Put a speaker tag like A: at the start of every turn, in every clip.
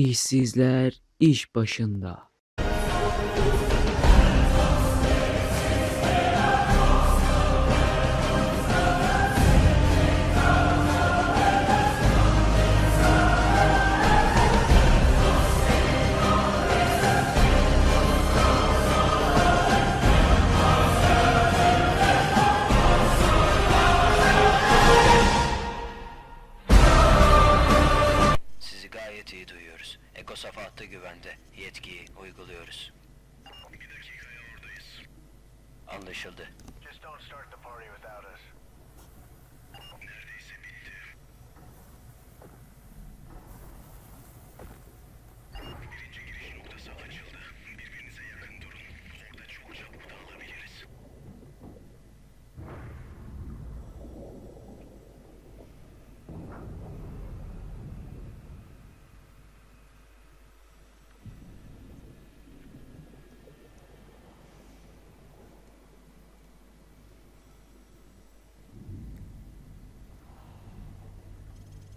A: İşsizler iş başında.
B: Hattı güvende. Yetkiyi uyguluyoruz. Anlaşıldı.
C: Just don't start the party without us. Neredeyse bitti. Birinci giriş noktası açıldı. Birbirinize yakın durun. Orada çok çabuk dağılabiliriz.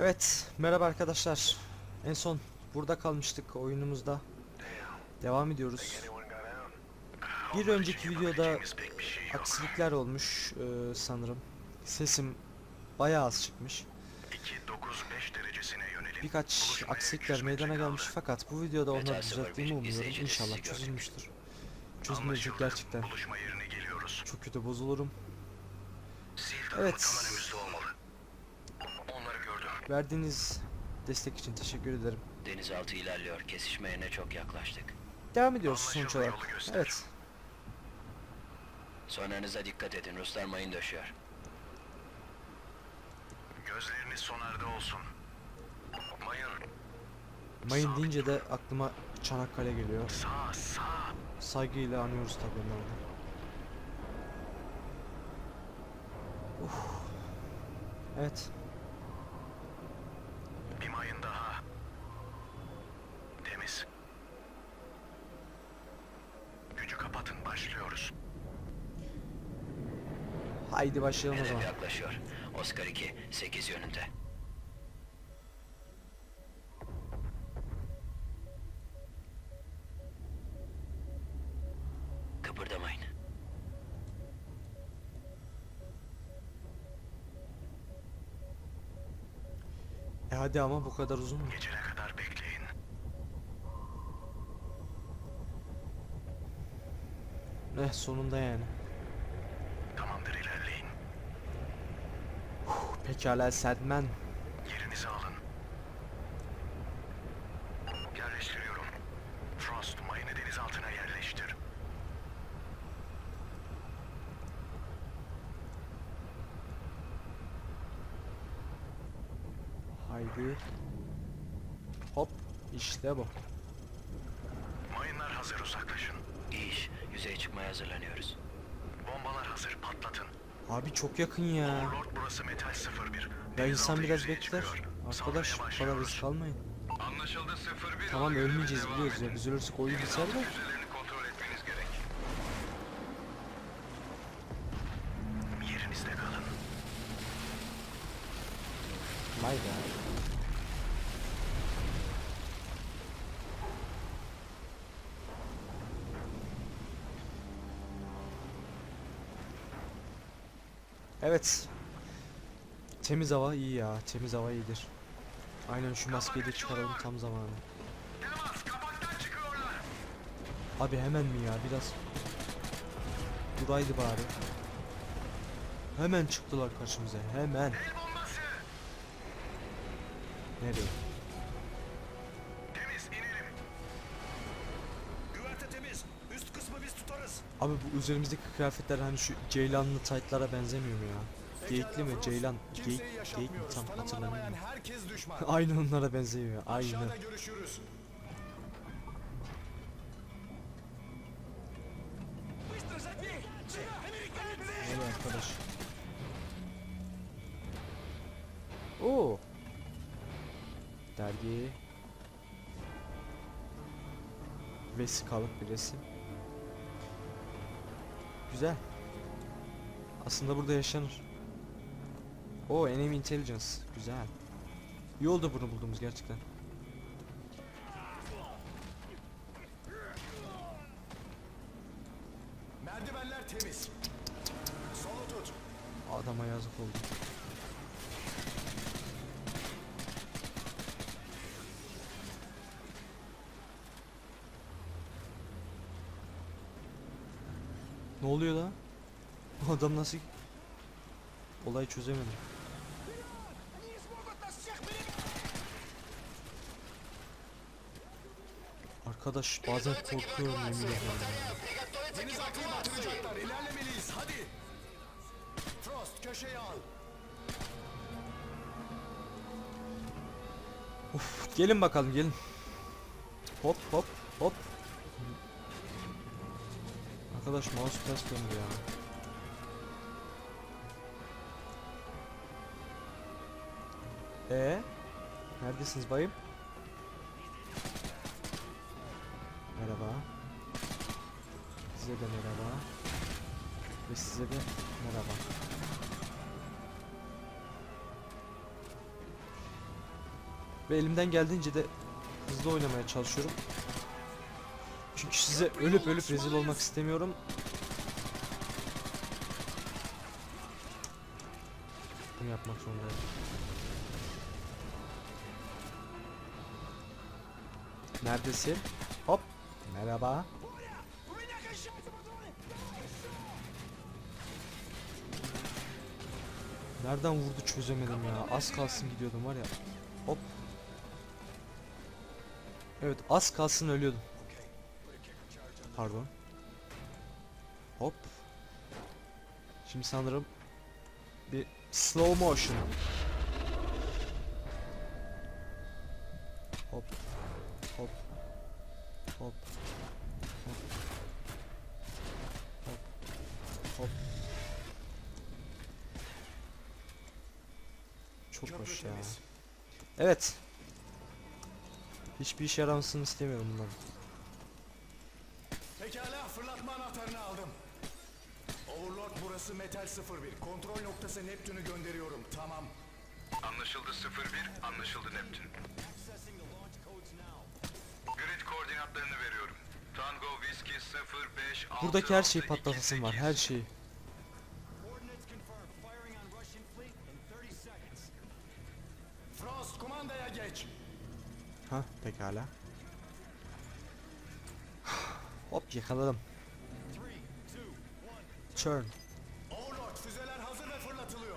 D: Evet, merhaba arkadaşlar. En son burada kalmıştık oyunumuzda. Devam ediyoruz. Bir önceki videoda aksilikler olmuş e, sanırım. Sesim bayağı az çıkmış.
C: 2-9-5 derecesine yönelim.
D: Birkaç aksilikler
C: 100
D: meydana gelmiş fakat bu videoda onları düzelttiğimi umuyorum. İnşallah çözülmüştür. Çözülmeyecek gerçekten. Çok kötü bozulurum. Evet.
C: tarafı tam önümüzde olmalı. Onları gördüm.
D: Verdiğiniz destek için teşekkür ederim.
B: Denizaltı ilerliyor. Kesişme yerine çok yaklaştık.
D: Devam ediyoruz sonuç
C: Anlaşıldı,
D: olarak.
C: göster.
D: Evet.
B: Sonlarınıza dikkat edin. Ruslar mayın döşüyor.
C: Gözleriniz sonarda olsun. Mayın.
D: Mayın deyince de aklıma Çanakkale geliyor.
C: Sağ sağ.
D: Saygıyla anıyoruz tabii onları. Uf. Evet.
C: Bir mayın daha. Temiz. Gücü kapatın başlıyoruz.
D: Haydi başlayalım o
B: Hedef
D: zaman.
B: yaklaşıyor. Oscar 2, 8 yönünde. Kıpırdamayın.
D: E hadi ama bu kadar uzun mu?
C: Geçene kadar bekleyin.
D: Eh sonunda yani. Pekala Sedmen.
C: Yerinizi alın. Yerleştiriyorum. Frost mayını deniz altına yerleştir.
D: Haydi. Hop işte bu.
C: Mayınlar hazır uzaklaşın.
B: İyi iş. Yüzeye çıkmaya hazırlanıyoruz.
C: Bombalar hazır patlatın.
D: Abi çok yakın ya.
C: Overlord burası Metal 01.
D: Ya insan biraz bekler. Arkadaş bu kadar risk almayın.
C: Anlaşıldı 01.
D: Tamam ölmeyeceğiz biliyoruz ya. Biz ölürsek oyun biter de.
C: Yerinizde kalın.
D: Vay be. Evet. Temiz hava iyi ya. Temiz hava iyidir. Aynen şu maskeyi de çıkaralım tam zamanı. Abi hemen mi ya biraz duraydı bari. Hemen çıktılar karşımıza hemen. Nereye? Abi bu üzerimizdeki kıyafetler hani şu ceylanlı taytlara benzemiyor mu ya? Geyikli mi? Ceylan. Geyik, geyik mi? Tam hatırlamıyorum.
E: herkes düşman.
D: Aynen onlara benziyor.
E: Görüşürüz.
D: Öyle arkadaş. Oo. Dergi. Vesikalık bir resim. Güzel. Aslında burada yaşanır. O enemy intelligence. Güzel. İyi oldu bunu bulduğumuz gerçekten.
E: Merdivenler temiz. Solu tut.
D: Adama yazık oldu. Ne oluyor lan? Bu adam nasıl... Olayı çözemedim. Arkadaş bazen korkuyorum yemin ederim.
E: Deniz aklı batıracaklar. İlerlemeliyiz. Hadi. Frost köşeye al.
D: Uf, gelin bakalım gelin. Hop hop hop. Arkadaş mouse ters döndü ya. Ee, neredesiniz bayım? Merhaba. Size de merhaba. Ve size de merhaba. Ve elimden geldiğince de hızlı oynamaya çalışıyorum. Çünkü size ölüp ölüp rezil olmak istemiyorum. Bunu yapmak zorundayım. Neredesin? Merhaba. Nereden vurdu çözemedim ya. Az kalsın gidiyordum var ya. Hop. Evet az kalsın ölüyordum. Pardon. Hop. Şimdi sanırım bir slow motion. Hop. Hop. Hop. Hop. Hop. Hop. Çok hoş ya. Evet. Hiçbir işe yaramasını istemiyorum bunların.
E: Pekala fırlatma anahtarını aldım. Overlord burası Metal 01. Kontrol noktası Neptün'ü gönderiyorum. Tamam.
A: Anlaşıldı 01, anlaşıldı Neptün.
D: Buradaki her şeyi patlatasım var, her şeyi. Ha, pekala. Hop yakaladım. Turn.
E: Overlord füzeler hazır ve fırlatılıyor.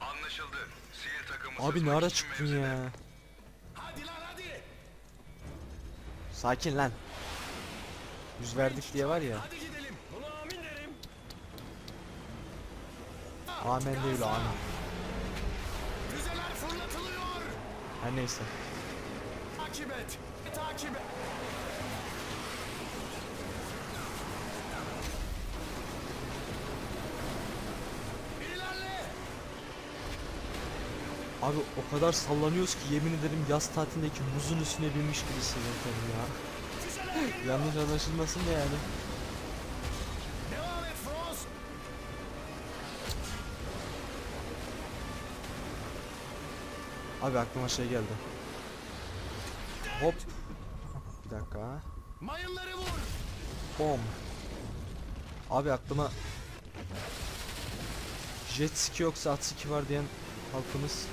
A: Anlaşıldı. Sihir takımı
D: Abi ne ara çıktın ya?
E: Hadi lan hadi.
D: Sakin lan. Yüz verdik diye var ya. Amen değil o.
E: Füzeler fırlatılıyor.
D: Her neyse.
E: Takip et. Takip et.
D: Abi o kadar sallanıyoruz ki yemin ederim yaz tatilindeki buzun üstüne binmiş gibi hissediyorum ya. Yanlış anlaşılmasın da yani. Abi aklıma şey geldi. Hop. Bir dakika.
E: Mayınları vur.
D: Bom. Abi aklıma jet ski yoksa at ski var diyen halkımız.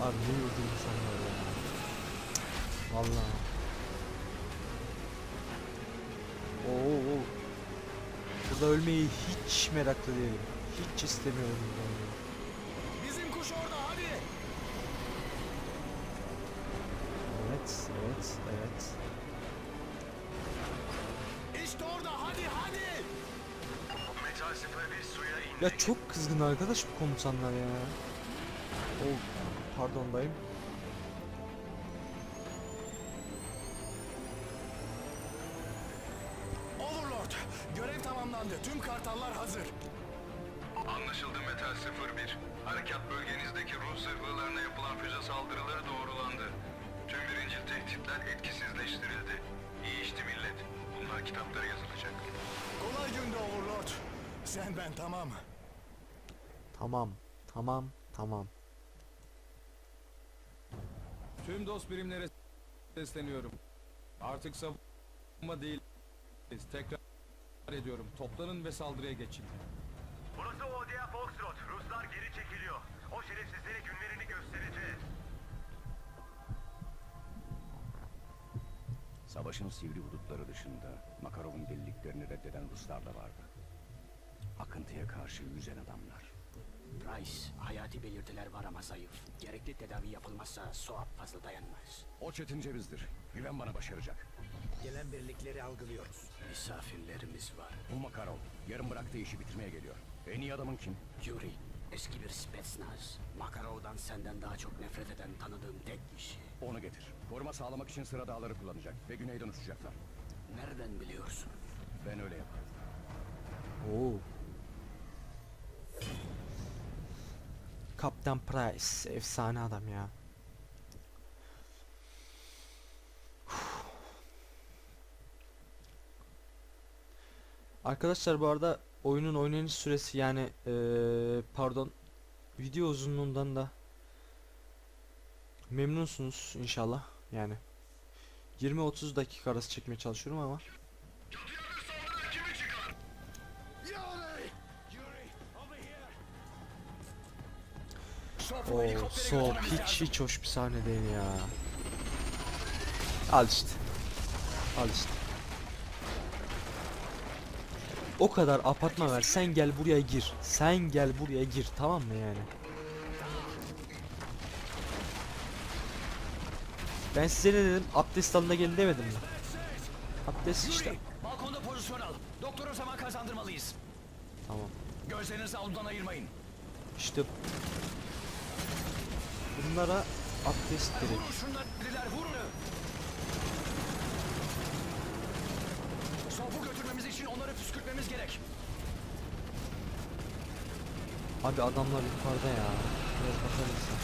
D: Abi ne yurdum insanlar ya. Vallahi. Oo, oo. Burada ölmeyi hiç meraklı değilim. Hiç istemiyorum.
E: Bizim kuş orada hadi.
D: Evet, evet, evet.
E: İşte orada hadi hadi.
A: Metal 01 suya indi.
D: Ya çok kızgın arkadaş bu komutanlar ya. Oh, pardon dayım.
A: Etkisizleştirildi. İyi işti millet. Bunlar kitaplara yazılacak.
E: Kolay günde Overlord. Sen ben tamam.
D: Tamam, tamam, tamam.
F: Tüm dost birimlere sesleniyorum. Artık savunma değil. Tekrar
E: ediyorum. Toplanın ve saldırıya geçin.
G: Burası Odia Foxtrot. Ruslar geri çekiliyor. O şerefsizlere günlerini göstereceğiz.
H: Savaşın sivri hudutları dışında Makarov'un deliliklerini reddeden Ruslar da vardı. Akıntıya karşı yüzen adamlar.
I: Price, hayati belirtiler var ama zayıf. Gerekli tedavi yapılmazsa Soap fazla dayanmaz.
H: O çetin cevizdir. Güven bana başaracak.
I: Gelen birlikleri algılıyoruz. Misafirlerimiz var.
H: Bu Makarov yarın bıraktığı işi bitirmeye geliyor. En iyi adamın kim?
I: Yuri, eski bir Spetsnaz. Makarov'dan senden daha çok nefret eden tanıdığım tek kişi.
H: Onu getir. Koruma sağlamak için sıra dağları kullanacak ve güneyden uçacaklar.
I: Nereden biliyorsun?
H: Ben öyle yaparım.
D: Oo. Kaptan Price efsane adam ya. Arkadaşlar bu arada oyunun oynanış süresi yani eee, pardon video uzunluğundan da memnunsunuz inşallah yani 20-30 dakika arası çekmeye çalışıyorum ama Oo, soğuk hiç hiç hoş bir sahne değil ya. Al işte. Al işte. O kadar apartman ver. Sen gel buraya gir. Sen gel buraya gir. Tamam mı yani? Ben size ne dedim? Abdest alına gelin demedim mi? Abdest işte.
J: Balkonda pozisyon al. Doktora zaman kazandırmalıyız.
D: Tamam.
J: Gözlerinizi avludan ayırmayın.
D: İşte bunlara abdest gerek.
J: Vurun şunları dediler vurun. Soğuğu götürmemiz için onları püskürtmemiz gerek.
D: Abi adamlar yukarıda ya. Biraz bakar mısın?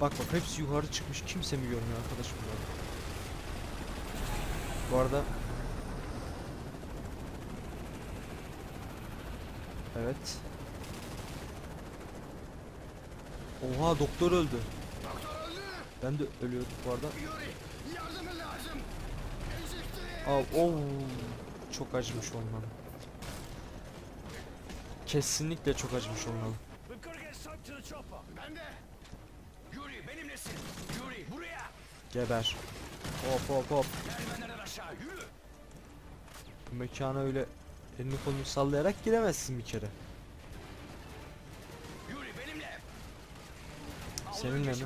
D: Bak bak hepsi yukarı çıkmış. Kimse mi görmüyor arkadaş bunları? Bu arada Evet. Oha doktor öldü. Ben de ölüyordum bu arada. Al, oo, çok acımış olmalı. Kesinlikle çok acımış olmalı. Geber. Hop hop hop. Mekana öyle elini kolunu sallayarak giremezsin bir kere. Seninle mi?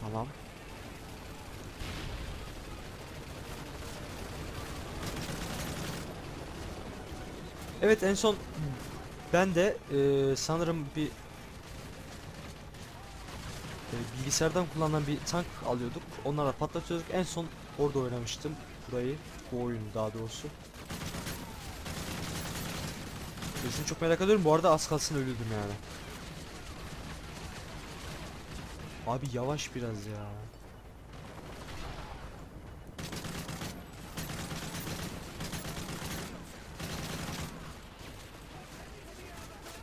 D: Tamam. Evet en son ben de eee, sanırım bir eee, bilgisayardan kullanılan bir tank alıyorduk. Onlara patlatıyorduk. En son orada oynamıştım burayı. Bu oyunu daha doğrusu. Kesin çok merak ediyorum. Bu arada az kalsın ölürdüm yani. Abi yavaş biraz ya.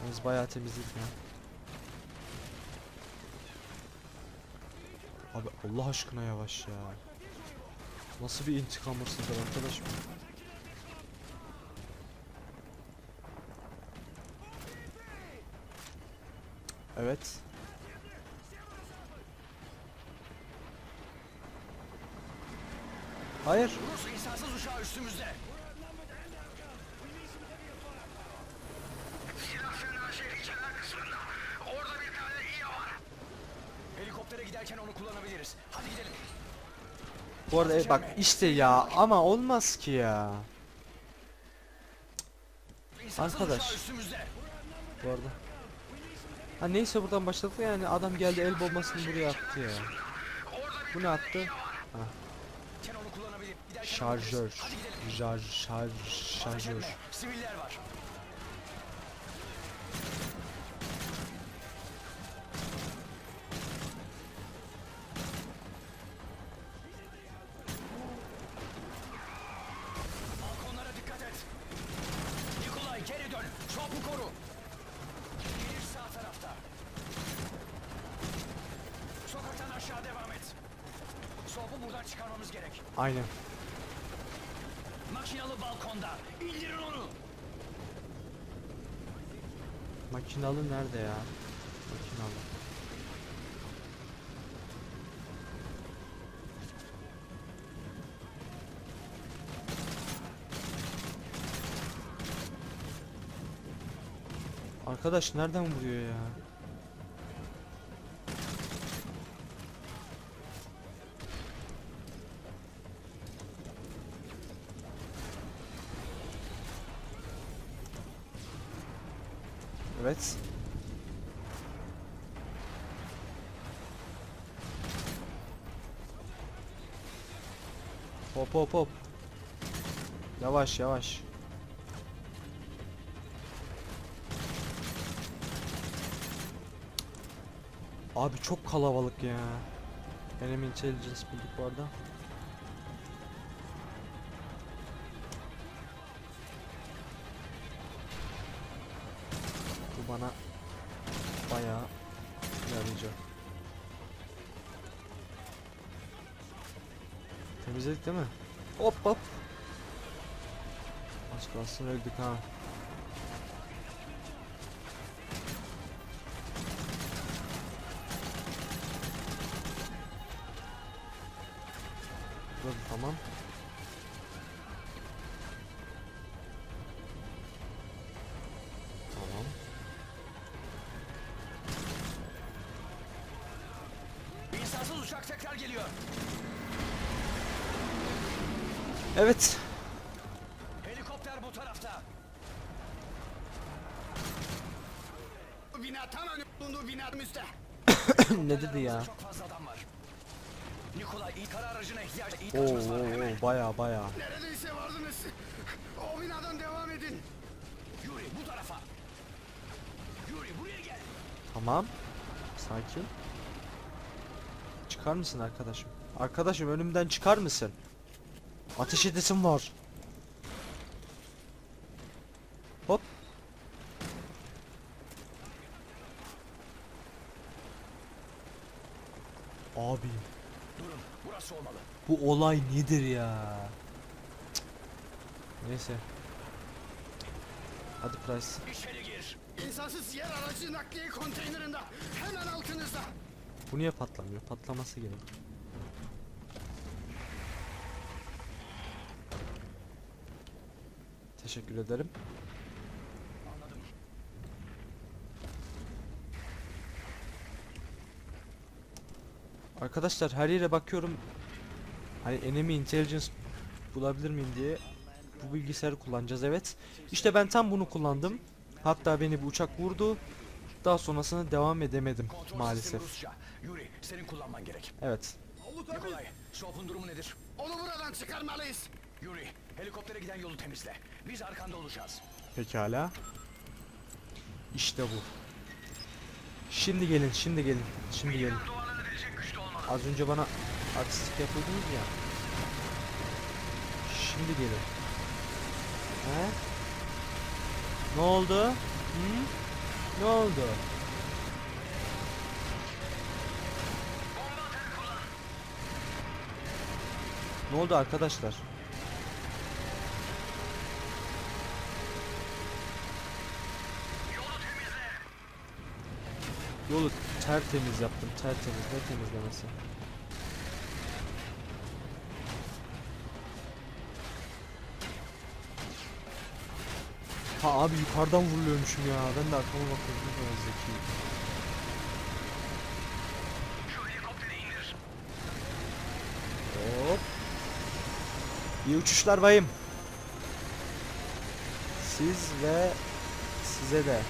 D: Yalnız bayağı temizledik ya. Abi Allah aşkına yavaş ya. Nasıl bir intikam hırsızdır arkadaş bu? Evet. Hayır.
J: Rus insansız uçağı üstümüzde.
A: Silah fena şehri kenar kısmında. Orada bir tane iyi var.
J: Helikoptere giderken onu kullanabiliriz. Hadi gidelim.
D: Bu arada e, bak işte ya ama olmaz ki ya. Arkadaş.
J: uçağı.
D: Bu arada. Ha neyse buradan başladık yani adam geldi el bombasını buraya attı ya. Bu ne attı?
J: Giderken
D: Şarjör. Şarj, şarj, şarjör.
J: Siviller var.
D: Arkadaş nereden vuruyor ya? Evet. Hop hop hop. Yavaş yavaş. Abi çok kalabalık ya. Enemy intelligence bulduk bu arada. Bu bana bayağı yarayacak. Temizledik değil mi? Hop hop. Az kalsın öldük ha. Evet.
J: Helikopter bu tarafta.
I: Bina tam önünde bina üstte.
D: ne dedi ya?
J: Çok fazla adam var. Nikolay ilk kara aracına ihtiyacı iyi
D: Oo,
J: kaçması var
D: oo,
J: hemen.
D: oo, baya baya.
I: Neredeyse vardınız. O binadan devam edin.
J: Yuri bu tarafa. Yuri buraya gel.
D: Tamam. Sakin. Çıkar mısın arkadaşım? Arkadaşım önümden çıkar mısın? Ateş edesim var. Hop. Abi
J: Durun burası olmalı.
D: bu olay nedir ya? Cık. Neyse. Hadi Price.
J: İçeri gir.
I: İnsansız yer aracı nakliye konteynerinde. Hemen altınızda.
D: Bu niye patlamıyor? Patlaması gerek. Teşekkür ederim. Arkadaşlar her yere bakıyorum. Hani enemy intelligence bulabilir miyim diye bu bilgisayarı kullanacağız evet. İşte ben tam bunu kullandım. Hatta beni bu uçak vurdu. Daha sonrasında devam edemedim
J: Kontrol
D: maalesef.
J: Yuri senin kullanman gerek.
D: Evet.
J: Nikolay Soğuf'un durumu nedir?
I: Onu buradan çıkarmalıyız.
J: Yuri helikoptere giden yolu temizle. Biz arkanda olacağız.
D: Pekala. İşte bu. Şimdi gelin, şimdi gelin, şimdi gelin. Az önce bana haksızlık yapıyordunuz ya. Şimdi gelin. He? Ne oldu? Hı? Ne oldu? Ne oldu arkadaşlar? Yolu tertemiz yaptım. Tertemiz. Ne temizlemesi? Ha abi yukarıdan vuruluyormuşum ya. Ben de arkama bakıyorum. Ne kadar zeki. Hop. İyi uçuşlar bayım. Siz ve size de.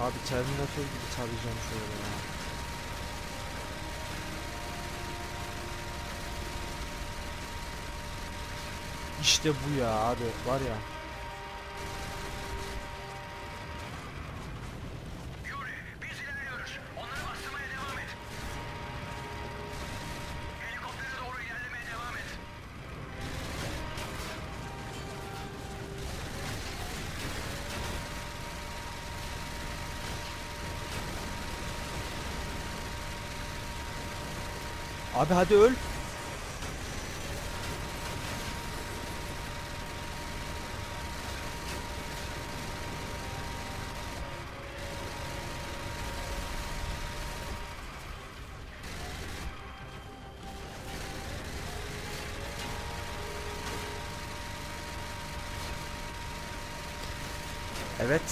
D: Abi Terminator gibi tarayacağım şöyle ya. İşte bu ya abi var ya. Abi hadi öl.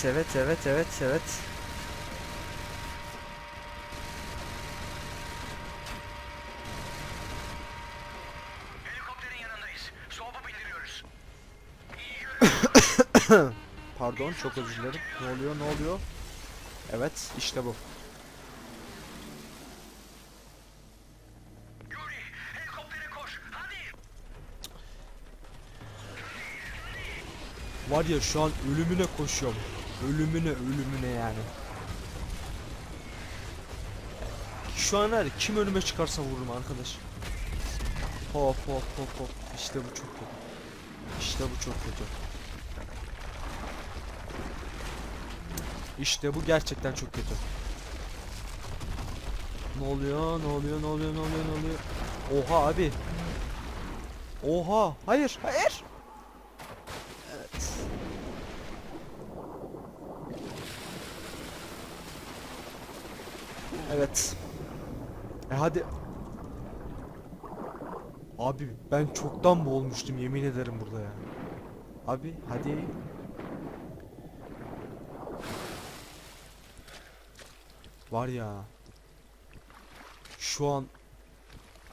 D: Evet, evet, evet, evet.
G: Helikopterin yanındayız. Soğupu bindiriyoruz.
D: Pardon, çok özür dilerim. Ne oluyor, ne oluyor? Evet, işte bu. Var ya şu an ölümüne koşuyorum. Ölümüne, ölümüne yani. Şu an her kim önüme çıkarsa vururum arkadaş. Hop hop hop hop. İşte bu çok kötü. İşte bu çok kötü. İşte bu gerçekten çok kötü. Ne oluyor? Ne oluyor? Ne oluyor? Ne oluyor? Ne oluyor? Oha abi. Oha. Hayır. Hayır. Evet. E hadi. Abi ben çoktan boğulmuştum yemin ederim burada ya. Abi hadi. Var ya. Şu an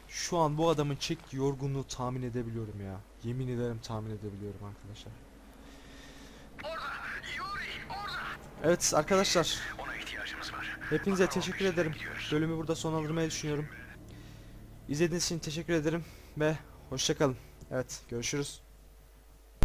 D: şu an bu adamın çektiği yorgunluğu tahmin edebiliyorum ya. Yemin ederim tahmin edebiliyorum arkadaşlar.
G: Orada. Yuri, orada.
D: Evet arkadaşlar. Hepinize teşekkür ederim. Bölümü burada sonlandırmayı düşünüyorum. İzlediğiniz için teşekkür ederim ve hoşçakalın. Evet görüşürüz.